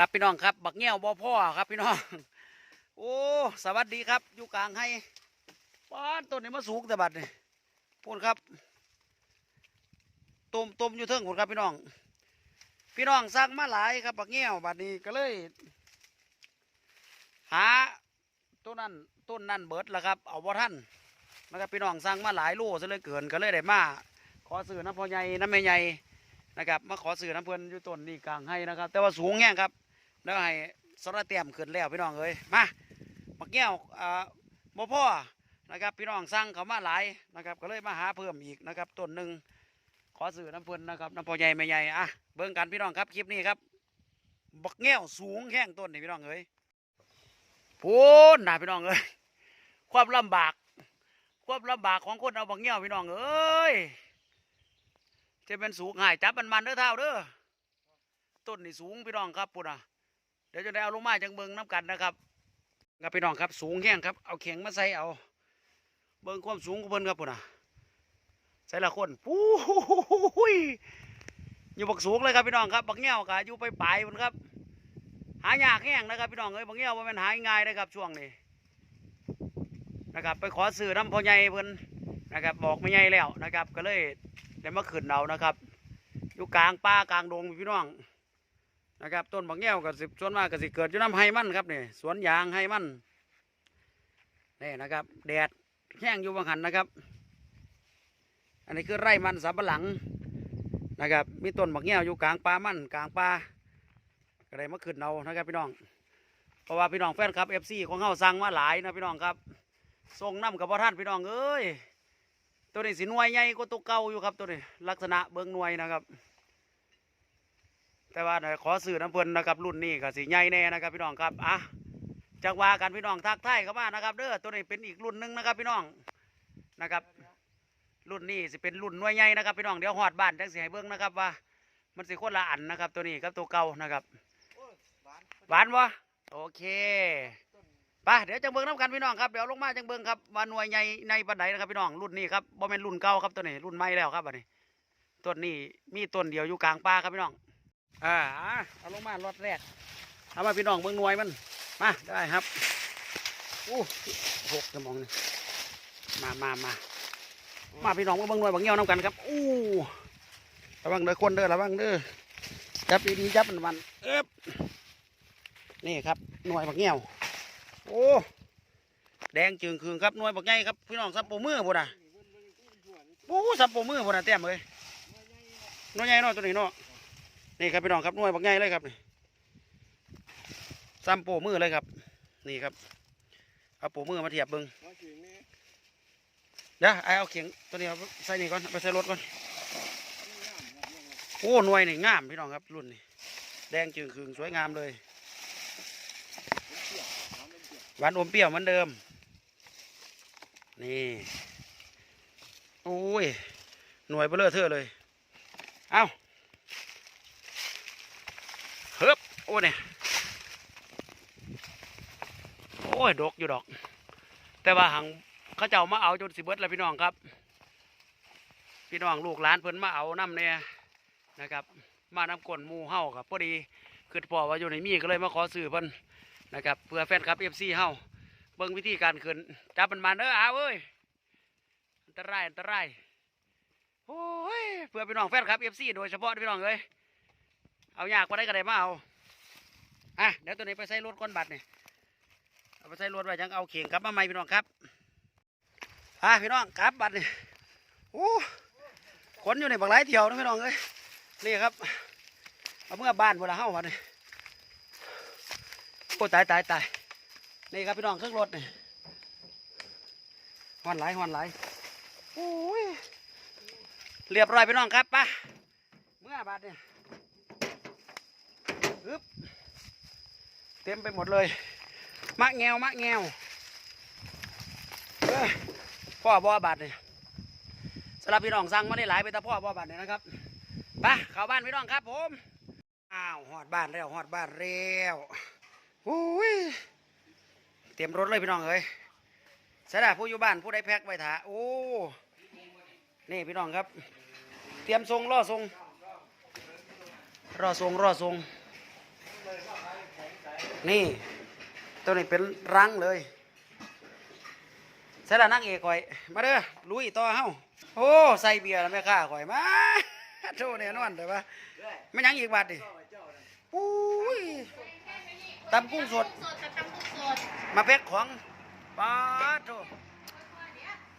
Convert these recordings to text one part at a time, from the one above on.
ครับพี่น้องครับ บักเงี้ยวบ่พ่อครับพี่น้อง โอ้สวัสดีครับ อยู่กลางให้ป้านต้นนี้มาสูงแต่บัดนี่พูดครับต้มต้มอยู่เทิงพูดครับพี่น้อง พี่น้องสั่งมาหลายครับบักเงี้ยวบัดนี้ก็เลย หาต้นนั้นต้นนั้นเบิดแล้วครับ เอาบ่ท่านนะครับพี่น้องสั่งมาหลายโลซะเลยเกินก็เลยได้มาขอซื้อน้ำพอใหญ่น้ำแม่ใหญ่นะครับมาขอซื้อน้ำเพิ่นอยู่ต้นนี่กลางให้นะครับ แต่ว่าสูงแห้งครับ แล้วให้สระเตรียมขึ้นแล้วพี่น้องเอ้ยมาบักแก้วอ่าบ่พ่อนะครับ พี่น้องสั่งเขามาหลายนะครับ ก็เลยมาหาเพิ่มอีกนะครับต้นหนึ่งขอซื้อน้ำเพิ่นนะครับน้ำพอใหญ่แม่ใหญ่อะเบิ่งกันพี่น้องครับคลิปนี้ครับบักแก้วสูงแห้งต้นนี่พี่น้องเอ้ยพูนนะพี่น้องเอ้ยความลำบาก ความลำบากของคนเอาบางเงี้ยวพี่น้องเอ้ยจะเป็นสูงหายจับมันมันเด้อเท่าเด้อต้นนี่สูงพี่น้องครับปุ่นอะ เดี๋ยวจะได้เอาลงมาจังเบิงน้ำกันนะครับกับพี่น้องครับสูงแห้งครับเอาเข็งมาใส่เอา เบิงความสูงของเพิ่นครับปุ่นอะใส่ละคนปู้ยอยู่บักสูงเลยครับพี่น้องครับบักเงี้ยวกะอยู่ไปปลายๆพุ่นครับ หายากแห้งนะครับพี่น้องเอ้ยบางเงี้ยว่ามันหายง่ายนะครับช่วงนี้นะครับ ไปขอซื้อน้ำพ่อใหญ่เพิ่นนะครับ บอกไม่ใหญ่แล้วนะครับ ก็เลยได้มาขึ้นเอานะครับ อยู่กลางป่ากลางดงพี่น้อง นะครับต้นบางเงี้ยวกับสิบส่วนมากก็สิเกิดอยู่น้ำไฮมันครับนี่สวนยางไฮมันนี่นะครับ แดดแห้งอยู่บางหันนะครับ อันนี้คือไร่มันสำปะหลังนะครับ มีต้นบางเงี้ยวอยู่กลางป่ามันกลางป่าก็ได้มาขึ้นเอานะครับพี่น้องเพราะว่าพี่น้องแฟนครับเอฟซีของเขาสั่งมาหลายนะพี่น้องครับส่งน้ำกับพ่อท่านพี่น้องเอ้ยตัวนี้สีนวยใหญ่กว่าตัวเก่าอยู่ครับตัวนี้ลักษณะเบิ้งนวยนะครับ แต่ว่าขอสื่อน้ำเพลินนะครับรุ่นนี้ก็สีใหญ่แน่นะครับพี่น้องครับอะจากว่ากันพี่น้องทักทายเข้ามานะครับเด้อตัวนี้เป็นอีกรุ่นหนึ่งนะครับพี่น้องนะครับ รุ่นนี้สิเป็นรุ่นหน่วยใหญ่นะครับพี่น้องเดี๋ยวหอดบ้านจังสิให้เบิ้งนะครับว่า มันสิคนละอันนะครับตัวนี้กับตัวเก่านะครับหวานวะโอเคไปเดี๋ยวจังเบิ้งน้ำกันพี่น้องครับเดี๋ยวลงมาจังเบิ้งครับว่าหน่วยใหญ่ในปันไดนะครับพี่น้องรุ่นนี้ครับบ่แม่นรุ่นเก่าครับตัวนี้รุ่นใหม่แล้วครับอันนี้ต้นนี้มีต้นเดียวอยู่กลางป่าครับพี่น้อง อ่าเอาลงมารถแรกเอามาพี่น้องเบิ้งหน่วยมันมาได้ครับอู้หกกระมองนี่มามามามาพี่น้องเบิ้งหน่วยบางเงี้ยวน้ำกันครับอู้ระวังเด้อคนเด้อระวังเด้อจับดีๆจับมันมันเอ๊บนี่ครับหน่วยบักเงี้ยวโอ้แดงจึงคืนครับหน่วยบักใหญ่ครับพี่น้องซับโปมือพุ่นอะโอ้ซับโปมือพุ่นอะเต็มเลยหน่วยใหญ่เนาะตัวนี้เนาะ นี่ครับพี่น้องครับหน่วยบักใหญ่เลยครับนี่ซับโปมือเลยครับ นี่ครับเอาโปมือมาเทียบเบิ้งเดี๋ยวไอเอาเขียงตัวนี้เอาใส่นี่ก่อนเอาไปใส่รถก่อนโอ้หน่วยนี่งามพี่น้องครับรุ่นนี้แดงจึงคืนสวยงามเลยหวานอมเปรี้ยวเหมือนเดิม นี่โอ้ยหน่วยเบลเลอร์เทอเลย เอาเฮ้บ โอ้เนี่ยโอ้ยดกอยู่ดอก แต่ว่าหังเขาเจ้ามาเอาจนสิเบิดแล้วพี่น้องครับ พี่น้องลูกหลานเพิ่นมาเอาน้ำเนี่ยนะครับ มานำกลนมูเฮาครับพอดีคือพอว่าอยู่ในมีก็เลยมาขอซื้อเพิ่นนะครับเพื่อแฟนคลับเอฟซีเฮาเบิ่งวิธีการขึ้นจับมันมาเด้ออาเอ้ยอันตรายอันตรายโอ้ยเพื่อพี่น้องแฟนคลับเอฟซีโดยเฉพาะพี่น้องเอ้ยเอายากกว่าได้ก็ได้มาเอา อะเดี๋ยวตัวนี้ไปใส่รถก้อนบัตรนี่เอาไปใส่รถไว้ยังเอาเข่งกลับมาใหม่พี่น้องครับอะพี่น้องกลับบัตรนี่โอ้ขนอยู่ในบักหลายเที่ยวนะพี่น้องเอ้ยนี่ครับเอาเมื่อบ้านเวลาเฮาบัตรนี่โอ้ตายตายตายนี่ครับพี่น้องเครื่องรถนี่หอนไหลหอนไหลโอ้ยเรียบร้อยพี่น้องครับปะเมื่อบาทเนี่ยอึ๊บ ต็มไปหมดเลย มะแงวมะแงวเอ้ยพ่อบอบาทเนี่ยสำหรับพี่น้องสั่งมาได้หลายไปแต่พ่อบอบาทเนี่ยนะครับไปเข้าบ้านพี่น้องครับผมอ้าวหอดบ้านแล้วหอดบ้านแล้วโอ้ยเตรียมรถเลยพี่น้องเอ้ยใช่ละผู้อยู่บ้านผู้ได้แพ็กไว้ถาโอ้นี่พี่น้องครับ เตรียมทรงรอทรงรอทรงรอทรง นี่ ตัวนี้เป็นรังเลยใส่ละนั่งเอกข่อย มาเด้อลุยต่อเฮาโอ้ใส่เบียร์แล้วแม่ค้าข่อยมาโชว์แน่นอนแต่ว่าไม่ยังอีกบาทดิปุ้ยตำกุ้งสดสดกับตำกุ้งสดมาแพ็คของปาดโถ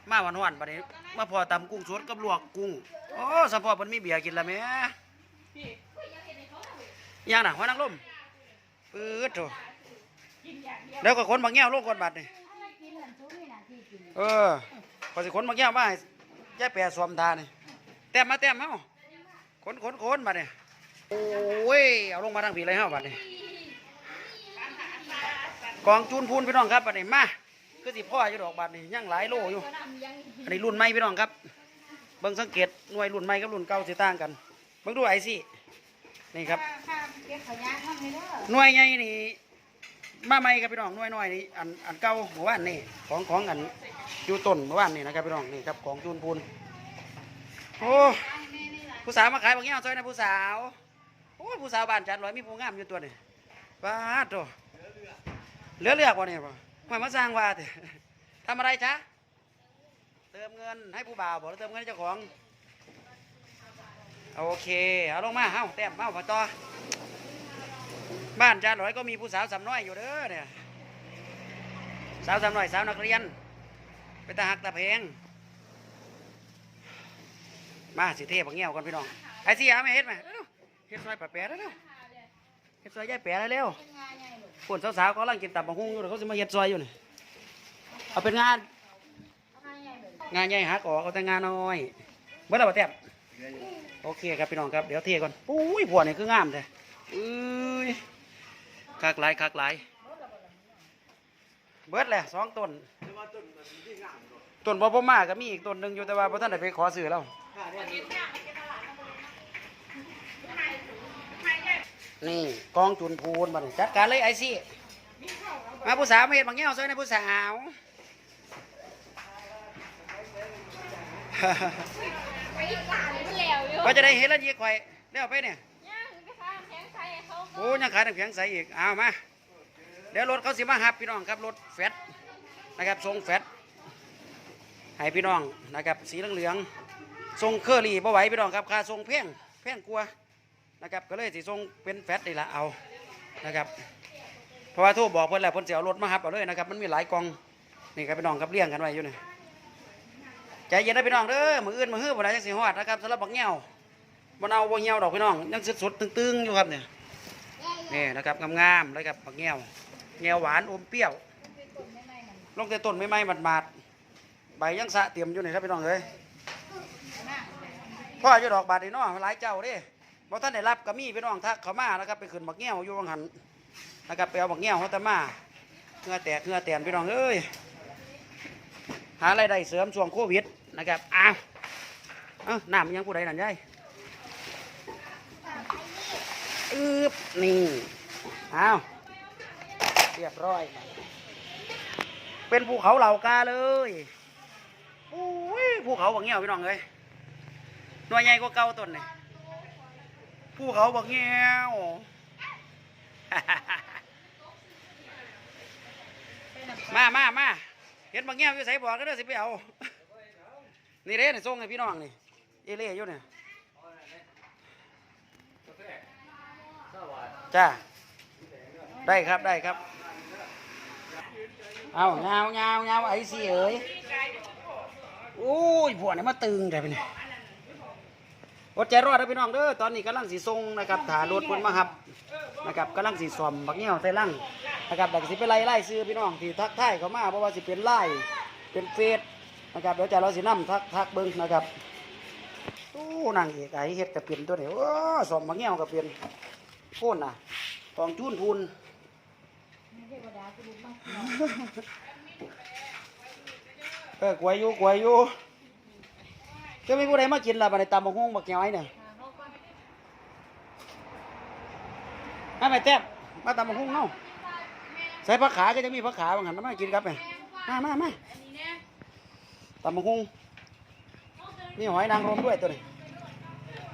มาหวานหวานๆบัดนี้มาพอตำกุ้งสดกับลวกกุ้งโอ้สะพอมันมีเบียร์กินและแหม่ยังน่ะหัวนังลม ปื๊ดโถแล้วก็คนบางแง่วลงก่อนบัดนี่เออพอสิคนบางแง่วมาให้ยาแปรสวมทานี่แต้มมาแต้มเฮาขนขนขนบัดนี่โอ้ยเอาลงมาทางผีเลยเฮาบัดนี่กองจูนพูนพี่น้องครับบัดนี้มาคือสิพ่ออยู่ดอกบัดนี้ยังหลายโลอยู่อันนี้รุ่นใหม่พี่น้องครับเบิ่งสังเกตหน่วยรุ่นใหม่กับรุ่นเก่าสิต่างกันเบิ่งดูไอซี่นี่ครับ เก็บขยะห้องเลยเด้อหน่วยใหญ่นี่มาใหม่ครับพี่น้องหน่วยน้อยนี่อันอันเก่าเมื่อวานนี่ของของอันอยู่ต้นเมื่อวานนี่นะครับพี่น้องนี่ครับของจูนพูนโอ้ผู้สาวมาขายบางอย่างซอยนะผู้สาวโอ้ผู้สาวบ้านจัดร้อยมีผู้งามอยู่ตัวนี่บ้าดโตเหลือเลือกวะเนี่ยป่ะมามาสร้างว่าเถอะทำอะไรจ๊ะเติมเงินให้ผู้บ่าวบอกเติมเงินให้เจ้าของ โอเค เอาลงมาเฮ้าแต้มเฮ้าพอต่อ บ้านจานร้อยก็มีผู้สาวสำน้อยอยู่เด้อเนี่ยสาวสำน้อยสาวนักเรียน ไปตาหักตาเพงมาสิเทพบักเงี้ยวก่อนพี่น้องไอ้สิหาไม่เฮ็ดไหมเร็วเฮ็ดซอยปะแปะเร็วเฮ็ดซอยยายแปะเร็วคนสาวๆเขากำลังกินตับบักฮุ้งอยู่เขาจะมาเฮ็ดซอยอยู่นี่เอาเป็นงาน งานใหญ่แบบงานใหญ่หักออกเอาแต่งานน้อยเมื่อไหร่บ่แต้มโอเคครับพี่น้องครับเดี๋ยวเทก่อนปุ้ยผัวนี่คืองามเลยอุ้ย คักหลายคักหลายเบิดแหละสองต้นต้นบ่พ่อมาก็มีอีกต้นหนึ่งอยู่แต่ว่าพ่ท่านได้ไปขอซื้อแล้วนี่กองจุนพูนมาจัดการเลยไอซี่มาผู้สาวมาเห็นบางแง่วซอยนะผู้สาวไปอีกกาเลยมันแล้วอยู่ก็จะได้เห็นแล้วยีกไข่เดี๋ยวไปเนี่ย ยังขายน้ำแข็งใสอีกเอามาเดี๋ยวรถเขาสิมาหับพี่น้องครับรถแฟตนะครับทรงแฟตให้พี่น้องนะครับสีเหลืองๆทรงเคอรี่บ่ไหวพี่น้องครับค่าทรงแพงแพงกลัวนะครับก็เลยสิทรงเป็นแฟตนี่ละเอานะครับเพราะว่าทูบอกเพิ่อนแล้วเพิ่อนเสิเอารถมาหับเอาเลยนะครับมันมีหลายกองนี่ครับพี่น้องครับเลี้ยงกันไว้อยู่นี่ใจเย็นนะพี่น้องเด้อมืออื่นมือฮื้อบ่ได้จังสิฮอดนะครับสำหรับบักเงี้ยวบ่เอาบ่เหี่ยวดอกพี่น้องยังสดๆตึงๆอยู่ครับเนี่ย นี่นะครับงามๆเลยครับผักเงี้ยวเงี้ยวหวานอมเปรี้ยวลงแต่ต้นไม่ไหม้หมาดๆใบยังสะเตรียมอยู่นี่ครับพี่น้องเลยพ่ออยู่ดอกบาดนี่เนาะหลายเจ้าเด้บ่ท่านได้รับก็มีพี่น้องทักเขามานะครับไปขึ้นบักเงี้ยวอยู่วังหันนะครับไปเอาบักเงี้ยวเขาแต่มาเงื่อแตกเงื่อแตนพี่น้องเอ้ยหารายได้เสริมช่วงโควิดนะครับอ้าวเอ้าน้ำมันยังผู้ใดนั่นยายอึบนี่ อาเรียบร้อย เป็นภูเขาเหล่ากาเลยอุ้ยภูเขาบางเงี้ยวพี่น้องเลยหน่วยใหญ่กว่าเก่าต้นนี่ภูเขาบางเงี้ยวมามามาเห็นบางเงี้ยวอยู่ใส่บอกก็เด้อสิไปเอา นี่เด้นี่ส่งให้พี่น้องนี่ เอเล่อยู่เนี่ยจ้า ได้ครับได้ครับ เอาเงาเงาเงาไอ้สิเอ๋ยโอ้ยพวนี้มาตึงแต่เป็นอดใจรอดนะพี่น้องเด้อตอนนี้กำลังสีทรงนะครับถารถเพิ่นมาครับนะครับกำลังสีสวมบักเงี้ยวใส่ลังนะครับแต่ก็สิไปไล่ไล่ซื้อพี่น้องที่ทักทายเขามาเพราะว่าสิเป็นไล่เป็นเฟซนะครับเดี๋ยวจะเราสินํทักทักเบิ้งนะครับโอ้นางเอกไอเฮ็ดกระเปียนตัวนี้โอ้สวมบักเงี้ยวกระเปียนโค่นน่ะกองจุนพูน เทวดากูดูบ้างเออกวยอยู่กวยอยู่จะมีผู้ใดมากินล่ะบัดนี้ตำบักฮวงบักแก้วไอ้เนี่ยมาแม่แต้มมาตำบักฮวงเนาะใส่ผักขาก็จะมีผักขาบางหันมากินครับแม่มามามาอันนี้เนี่ยตำบักฮวงมีหอยนางรมด้วยตัวนี้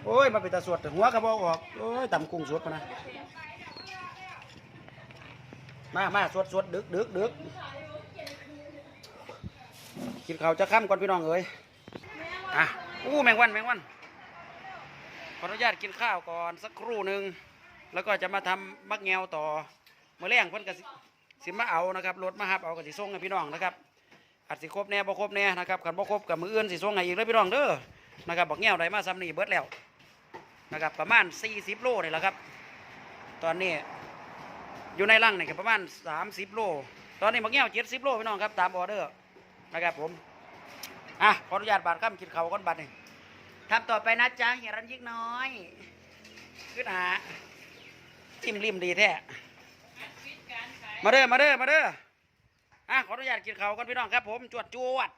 โอ้ยมาเป็นตาสวดหัวกระบอกออกโอ้ยตำกุ้งสดมานะ มามาสวดสวดดึกดึกดึกกินข้าวจะค่ำก่อนพี่น้องเอ้ยอะอู้แมงวันแมงวันขออนุญาตกินข้าวก่อนสักครู่หนึ่งแล้วก็จะมาทำมักแงวต่อเมื่อแรงเพิ่นก็สิสิมาเอานะครับรถมาหับเอากับสิส่งให้พี่น้องนะครับอาจสิครบแน่บ่ครบแน่นะครับขันบ่ครบกับมืออื่นสิส่งให้อีกเลยพี่น้องเด้อนะครับบักแงวได้มาซ้ำนี่เบิดแล้วนะครับประมาณ 40 โลนี่แหละครับ ตอนนี้ อยู่ในรังนี่ก็ประมาณ 30 โล ตอนนี้บักแง้ว70โลพี่น้องครับตามออเดอร์นะครับผม อะขออนุญาตบาดข้ามกินเขาก้อนบัดนี่ทำต่อไปนะจ๊ะเฮียรันยิกน้อยขึ้นหาจิ้มริมดีแท้มาเด้อมาเด้อมาเด้ออะขออนุญาตกินเขาก่อนพี่น้องครับผมจวดจวด